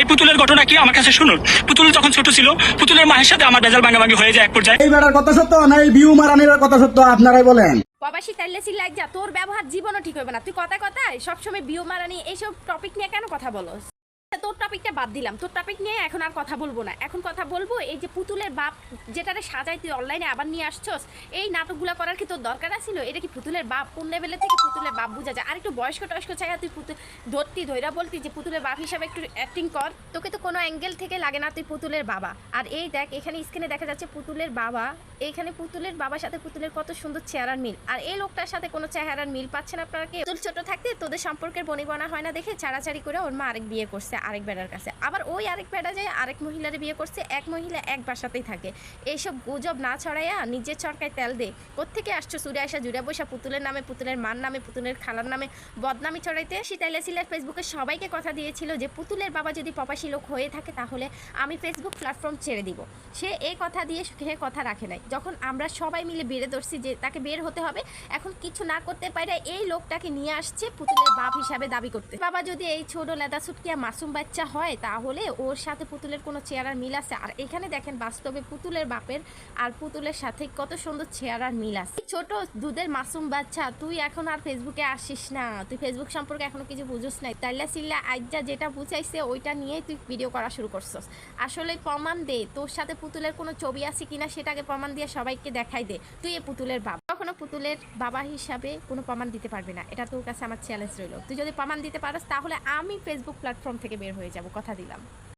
এই পুতুলের ঘটনা কি আমার কাছে শুনুন? পুতুল যখন ছোট ছিল পুতুলের মায়ের সাথে আমার বেজাল ভাঙাভাঙি হয়ে যায় এক পর্যায়ে। এই বেড়ার কথা সত্য না এই বিউ মারানির কথা সত্য আপনারাই বলেন? প্রবাসী তাইলে যা তোর ব্যবহার জীবনও ঠিক হবে না। তুই কথা কথায় সবসময় বিয়ে মারানি এইসব টপিক নিয়ে কেন কথা বলো তোর টপিকটা বাদ দিলাম। তোর টপিক নিয়ে এখন আর কথা বলব না। এখন কথা বলব এই যে পুতুলের বাপ যেটারে সাজাই তুই অনলাইনে আবার নিয়ে আসছস, এই নাটকগুলো করার কি তোর দরকার ছিল এটা কি পুতুলের বাপ? কোন লেভেলে থেকে পুতুলের বাপ বোঝা যায়? আর একটু বয়স্ক টয়স্ক চাই তুই পুতুল ধরতি ধৈরা বলতি যে পুতুলের বাপ হিসাবে একটু অ্যাক্টিং কর। তোকে তো কোনো অ্যাঙ্গেল থেকে লাগে না তুই পুতুলের বাবা। আর এই দেখ, এখানে স্ক্রিনে দেখা যাচ্ছে পুতুলের বাবা, এখানে পুতুলের বাবার সাথে পুতুলের কত সুন্দর চেহারার মিল। আর এই লোকটার সাথে কোনো চেহারার মিল পাচ্ছেন আপনারা কি? পুতুল ছোট থাকতে তোদের সম্পর্কের বনিবনা হয় না দেখে ছাড়াছাড়ি করে ওর মা আরেক বিয়ে করছে, আরেক বেড়ার কাছে। আবার ওই আরেক বেড়া যায় আরেক মহিলার বিয়ে করছে, এক মহিলা এক বাসাতেই থাকে। এইসব গুজব না ছড়াইয়া নিজের চরকায় তেল দে। কোত্থেকে আসছো সুরে আসা জুড়ে বসা পুতুলের নামে, পুতুলের মার নামে, পুতুলের খালার নামে? বদনামি ছড়াইতে শীতাইলে সিলের ফেসবুকে সবাইকে কথা দিয়েছিল যে, পুতুলের বাবা যদি প্রবাসী লোক হয়ে থাকে তাহলে আমি ফেসবুক প্ল্যাটফর্ম ছেড়ে দিব। সে এই কথা দিয়ে সে কথা রাখে নাই। যখন আমরা সবাই মিলে বেড়ে ধরছি যে, তাকে বের হতে হবে, এখন কিছু না করতে পারে এই লোকটাকে নিয়ে আসছে পুতুলের বাপ হিসাবে দাবি করতে। বাবা যদি এই ছোট লেদা সুটকিয়া মাসুম বাচ্চা হয়, তাহলে ওর সাথে পুতুলের কোনো চেহারার মিল আছে? আর এখানে দেখেন বাস্তবে পুতুলের বাপের আর পুতুলের সাথে কত সুন্দর চেহারার মিল আছে। ছোট দুধের মাসুম বাচ্চা, তুই এখন আর ফেসবুকে আসিস না। তুই ফেসবুক সম্পর্কে এখনও কিছু বুঝোস নাই। তাইলা সিল্লা আইজা যেটা বুঝাইছে, ওইটা নিয়েই তুই ভিডিও করা শুরু করছস। আসলে প্রমাণ দে, তোর সাথে পুতুলের কোনো ছবি আছে কিনা, সেটাকে প্রমাণ দিয়ে সবাইকে দেখাই দে। তুই এ পুতুলের বাবা কখনো পুতুলের বাবা হিসাবে কোনো প্রমাণ দিতে পারবে না। এটা তোর কাছে আমার চ্যালেঞ্জ রইল। তুই যদি প্রমাণ দিতে পারস, তাহলে আমি ফেসবুক প্ল্যাটফর্ম থেকে বের হয়ে যাব। কথা দিলাম।